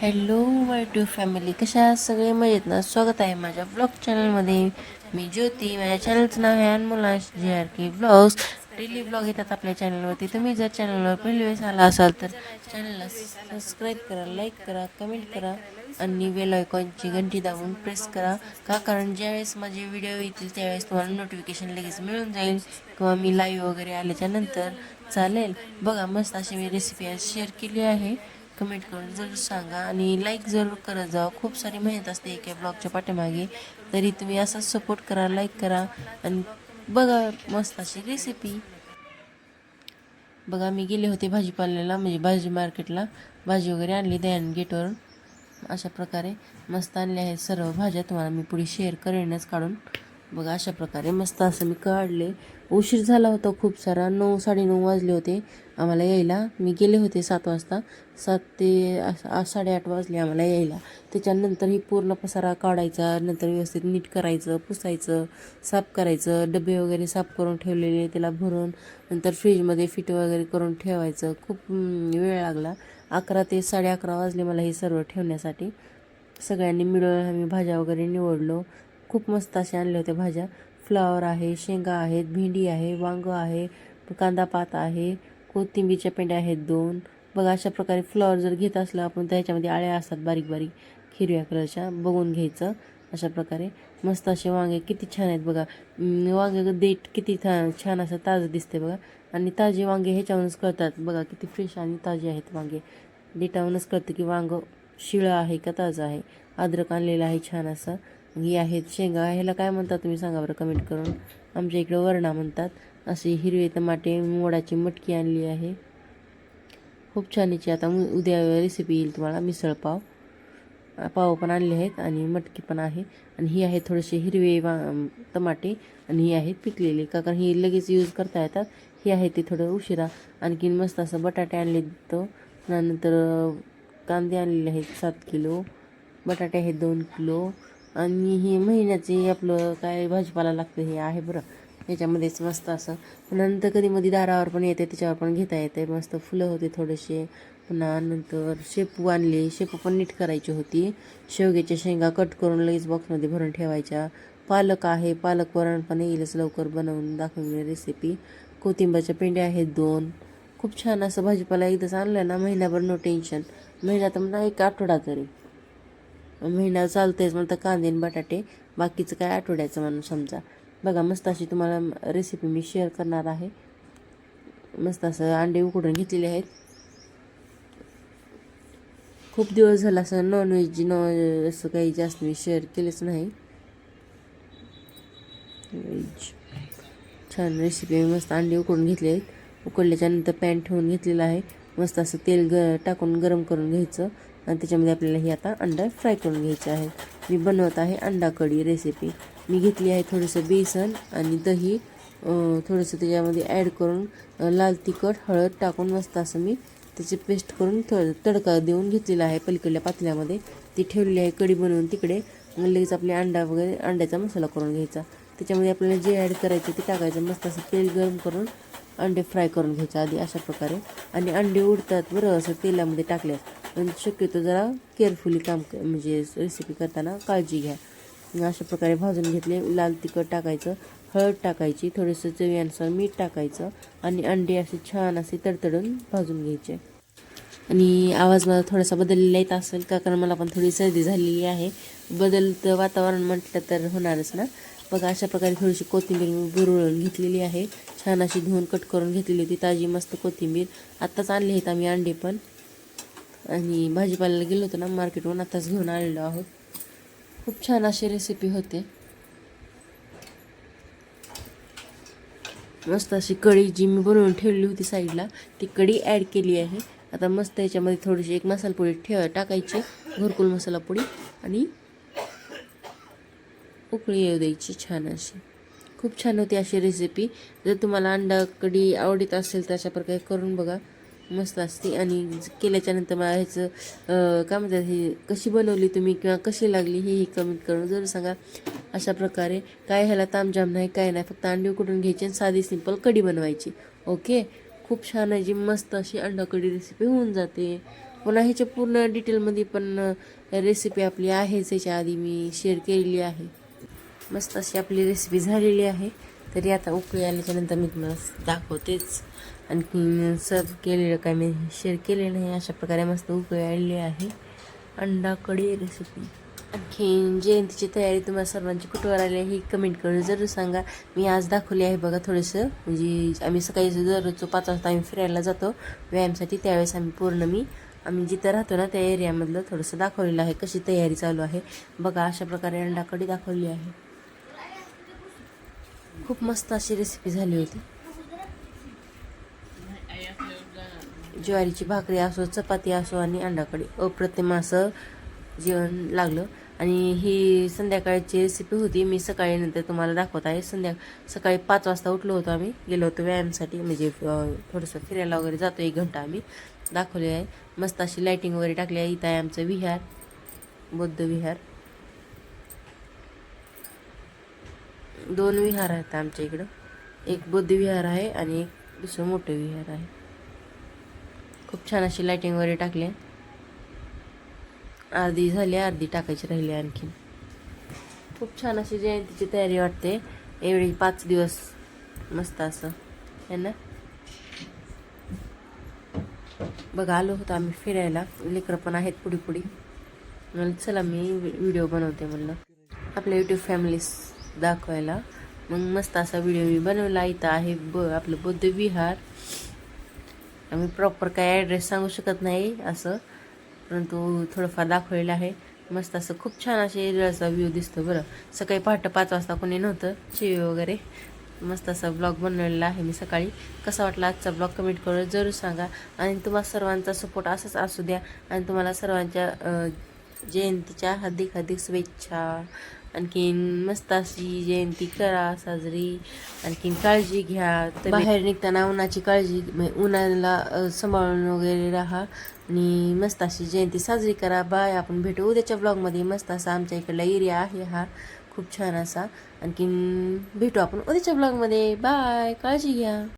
Hello my to family कशा आहात? सगळे मजेत ना? स्वागत आहे माझ्या ब्लॉग चॅनलमध्ये मी ज्योती. माझ्या चॅनलचं नाव आहे Anmola J R K blogs daily blog येतात आपल्या चॅनलवरती तुम्ही जर चॅनलवर पहिली वेळेस आला असाल तर चॅनलला सबस्क्राईब करा लाईक करा कमेंट करा आणि बेल आयकॉनची घंटी दाबून प्रेस करा. का? कारण ज्यावेळेस माझे व्हिडिओ येतील त्यावेळेस तुम्हाला नोटिफिकेशन लगेच मिळून जाईल. किंवा मी लाईव्ह वगैरे आल्याच्यानंतर चालेल. बघा मस्त अशी मी रेसिपी आज शेअर केली आहे. कमेंट करून जरूर सांगा. आणि लाईक जरूर करत जा खूप सारी मेहनत असते एका ब्लॉगच्या पाठीमागे. तरी तुम्ही असाच सपोर्ट करा लाईक करा. आणि बघा मस्त अशी रेसिपी बघा मी गेले होते भाजीपाल्याला म्हणजे भाजी मार्केटला भाजी वगैरे आणली दयान गेटवरून अशा प्रकारे मस्त आणले आहेत सर्व भाज्या. तुम्हाला मी पुढे शेअर करेनच काढून. बघा अशा प्रकारे मस्त असं मी काढले. उशीर झाला होता खूप सारा. नऊ साडेनऊ वाजले होते. आम्हाला यायला. मी गेले होते सात वाजता. सात ते साडेआठ वाजले आम्हाला यायला. त्याच्यानंतर ही पूर्ण पसारा काढायचा नंतर व्यवस्थित नीट करायचं पुसायचं साफ करायचं डबे वगैरे साफ करून ठेवलेले त्याला भरून नंतर फ्रीजमध्ये फिट वगैरे करून ठेवायचं. खूप वेळ लागला. अकरा ते साडे अकरा वाजले मला हे सर्व ठेवण्यासाठी. सगळ्यांनी मिळून आम्ही भाज्या वगैरे निवडलो. खूप मस्त असे आणले होते भाज्या. फ्लावर आहे शेंगा आहेत भेंडी आहे वांगं आहे कांदा पात आहे कोथिंबीरच्या पेंड्या आहेत दोन. बघा अशा प्रकारे फ्लॉवर जर घेत असलं आपण त्याच्यामध्ये आळ्या असतात बारीक बारीक हिरव्या कलरच्या. बघून घ्यायचं अशा प्रकारे. मस्त असे वांगे किती छान आहेत बघा. वांगे देठ किती छान छान असं ताजं दिसते बघा. आणि ताजे वांगे ह्याच्यावरूनच कळतात. बघा किती फ्रेश आणि ताजे आहेत वांगे. देठावरूनच कळतं की वांगं शिळं आहे का ताजं आहे. अद्रक आणलेलं आहे छान असं. ही आहेत शेंगा ह्याला काय म्हणतात तुम्ही सांगा बरं कमेंट करून. आमच्या इकडं वरणा म्हणतात. अशी हिरवे टमाटे मोडाची मटकी आणली आहे. खूप छान याची आता उद्या रेसिपी येईल तुम्हाला मिसळपाव पाव. पण आणले आहेत आणि मटकी पण आहे. आणि ही आहे थोडेसे हिरवे वा टमाटे आणि ही आहेत पिकलेले. का कारण ही लगेच यूज करता येतात. ही आहे ते थोडं उशिरा. आणखीन मस्त असं बटाटे आणले तो नंतर कांदे आणलेले आहेत सात किलो. बटाटे आहेत दोन किलो. आणि हे महिन्याचे आपलं काय भाजीपाला लागतं हे आहे बरं. याच्यामध्येच मस्त असं. नंतर कधी मध्ये दारावर पण येते त्याच्यावर पण घेता येते. मस्त फुलं होते थोडेसे. पुन्हा नंतर शेपू आणले. शेपू पण नीट करायची होती. शेवग्याच्या शेंगा कट करून लगेच बॉक्समध्ये भरून ठेवायच्या. पालक आहे. पालक वरण पण येईलच लवकर बनवून दाखवली रेसिपी कोथिंबीरच्या पेंड्या आहेत दोन. खूप छान असं भाजीपाला एकदाच आणलं ना महिनाभर नो टेन्शन महिना तर म्हणा एक आठवडा तरी. महिना चालतेच म्हणतं कांदे आणि बटाटे. बाकीचं काय आठवड्याचं म्हणून समजा. बघा मस्त अशी तुम्हाला रेसिपी मी शेअर करणार आहे. मस्त असं अंडे उकडून घेतलेले आहेत. खूप दिवस झाला असं नॉनव्हेज नॉन असं काही जास्त मी शेअर केलंच नाही. व्हेज छान रेसिपी मस्त अंडे उकडून घेतले आहेत. उकडल्याच्यानंतर पॅन ठेवून घेतलेलं आहे. मस्त असं तेल ग टाकून गरम करून घ्यायचं. त्याच्यामध्ये आपल्याला हे आता अंडा फ्राय करून घ्यायचं आहे. मी बनवत आहे अंडा कढी रेसिपी मी घेतली आहे थोडंसं बेसन आणि दही. थोडंसं त्याच्यामध्ये ॲड करून लाल तिखट हळद टाकून मस्त असं मी त्याची पेस्ट करून थोडं तडका देऊन घेतलेला आहे पलीकडल्या पातल्यामध्ये. ती ठेवलेली आहे कढी बनवून तिकडे. मग लगेच आपले अंडा वगैरे अंड्याचा मसाला करून घ्यायचा. त्याच्यामध्ये आपल्याला जे ॲड करायचं ते टाकायचं. मस्त असं तेल गरम करून अंडे फ्राय करून घ्यायचं आधी अशा प्रकारे. आणि अंडे उडतात बरं असं तेलामध्ये टाकल्यास पण शक्यतो जरा केअरफुली काम क- म्हणजे रेसिपी करताना काळजी घ्या. अशा प्रकारे भाजून घेतले लाल तिखट टाकायचं हळद टाकायची थोडंसं चवीनुसार मीठ टाकायचं आणि अंडे असे छान असे तडतडून भाजून घ्यायचे. आणि आवाज मला थोडासा बदललेला येत असेल का? कारण मला पण थोडी सर्दी झालेली आहे. बदलतं वातावरण म्हटलं तर होणारच ना. बघा अशा प्रकारे थोडीशी कोथिंबीर मी बुरळून घेतलेली आहे. छान अशी धुवून कट करून घेतलेली होती ताजी मस्त कोथिंबीर. आत्ताच आणले आहेत आम्ही अंडे पण. आणि भाजीपाल्याला गेलो होतो ना मार्केटवरून आत्ताच घेऊन आलेलो आहोत. खूप छान अशी रेसिपी होते. मस्त अशी कढी जी मी बनवून ठेवली होती साईडला ती कढी ॲड केली आहे. आता मस्त याच्यामध्ये थोडीशी एक मसाला पोळी ठेव टाकायची घरकुल मसाला पोळी आणि उकळी येऊ द्यायची छान अशी. खूप छान होती अशी रेसिपी जर तुम्हाला अंडा कढी आवडत असेल तर अशा प्रकारे करून बघा. मस्त असते. आणि केल्याच्यानंतर मला ह्याचं काय म्हणतात हे कशी बनवली तुम्ही किंवा कशी लागली हेही कमेंट करून जरूर सांगा. अशा प्रकारे काय ह्याला तामजाम नाही काय नाही. फक्त अंडी उकडून घ्यायची आणि साधी सिंपल कढी बनवायची. ओके खूप छान आहे जी मस्त अशी अंडा कढी रेसिपी होऊन जाते. पुन्हा ह्याच्या पूर्ण डिटेलमध्ये पण रेसिपी आपली आहेच. याच्या आधी मी शेअर केलेली आहे. मस्त अशी आपली रेसिपी झालेली आहे. तरी आता उकळी आल्याच्यानंतर मी तुम्हाला दाखवतेच. आणखी सर्व केलेलं काय मी शेअर केले नाही अशा प्रकारे मस्त उकळी आलेली आहे. अंडा कढी रेसिपी आणखी जयंतीची तयारी तुम्हाला सर्वांची कुठवर आली आहे ही कमेंट करून जरूर सांगा. मी आज दाखवली आहे बघा थोडंसं. म्हणजे आम्ही सकाळी दररोजचं पाच वाजता आम्ही फिरायला जातो. व्यायामासाठी त्यावेळेस आम्ही पूर्ण मी आम्ही जिथं राहतो ना त्या एरियामधलं थोडंसं दाखवलेलं आहे कशी तयारी चालू आहे. बघा अशा प्रकारे अंडा कढी दाखवली आहे. खूप मस्त अशी रेसिपी झाली होती. ज्वारीची भाकरी असो चपाती असो आणि अंडाकडी. अप्रतिम असं जेवण लागलं. आणि ही संध्याकाळची रेसिपी होती. मी सकाळी नंतर तुम्हाला दाखवत आहे. संध्या सकाळी पाच वाजता उठलो होतो आम्ही. गेलो होतो व्यायामासाठी. म्हणजे थोडंसं फिरायला वगैरे जातो एक घंटा आम्ही. दाखवले आहे. मस्त अशी लाईटिंग वगैरे टाकली आहे. इथं आहे आमचं विहार. बौद्ध विहार. दोन विहार आहेत आमच्या इकडं. एक बौद्ध विहार आहे आणि एक दुसरं मोठं विहार आहे. खूप छान अशी लाईटिंग वगैरे टाकली अर्धी झाली अर्धी टाकायची राहिली आणखीन. खूप छान अशी जयंतीची तयारी वाटते. एवढी पाच दिवस मस्त असं. है ना? बघा आलो होतो आम्ही फिरायला. लेकरं पण आहेत पुढे पुढे म्हणलं चला मी व्हिडिओ बनवते म्हणलं. आपल्या यूट्यूब फॅमिलीस दाखवायला. मग मस्त असा व्हिडिओ मी बनवला. इथं आहे ब आपलं बौद्ध विहार. आम्ही प्रॉपर काय ॲड्रेस सांगू शकत नाही असं परंतु थोडंफार दाखवलेलं आहे. मस्त असं खूप छान असे एरियाचा व्ह्यू दिसतो बरं. सकाळी पहाटे पाच वाजता कोणी नव्हतं चिवी वगैरे. मस्त असा ब्लॉग बनवलेला आहे मी सकाळी. कसा वाटला आजचा ब्लॉग कमेंट करून जरूर सांगा. आणि तुम्हाला सर्वांचा सपोर्ट असाच असू द्या. आणि तुम्हाला सर्वांच्या जयंतीच्या हार्दिक हार्दिक शुभेच्छा. आणखीन मस्त अशी जयंती करा साजरी आणखीन काळजी घ्या. तर बाहेर निघताना उन्हाची काळजी उन्हाला सांभाळून वगैरे राहा आणि मस्त अशी जयंती साजरी करा. बाय. आपण भेटू उद्याच्या ब्लॉगमध्ये मस्त असा आमच्या इकडला एरिया आहे हा. खूप छान असा. आणखीन भेटू आपण उद्याच्या ब्लॉगमध्ये बाय. काळजी घ्या.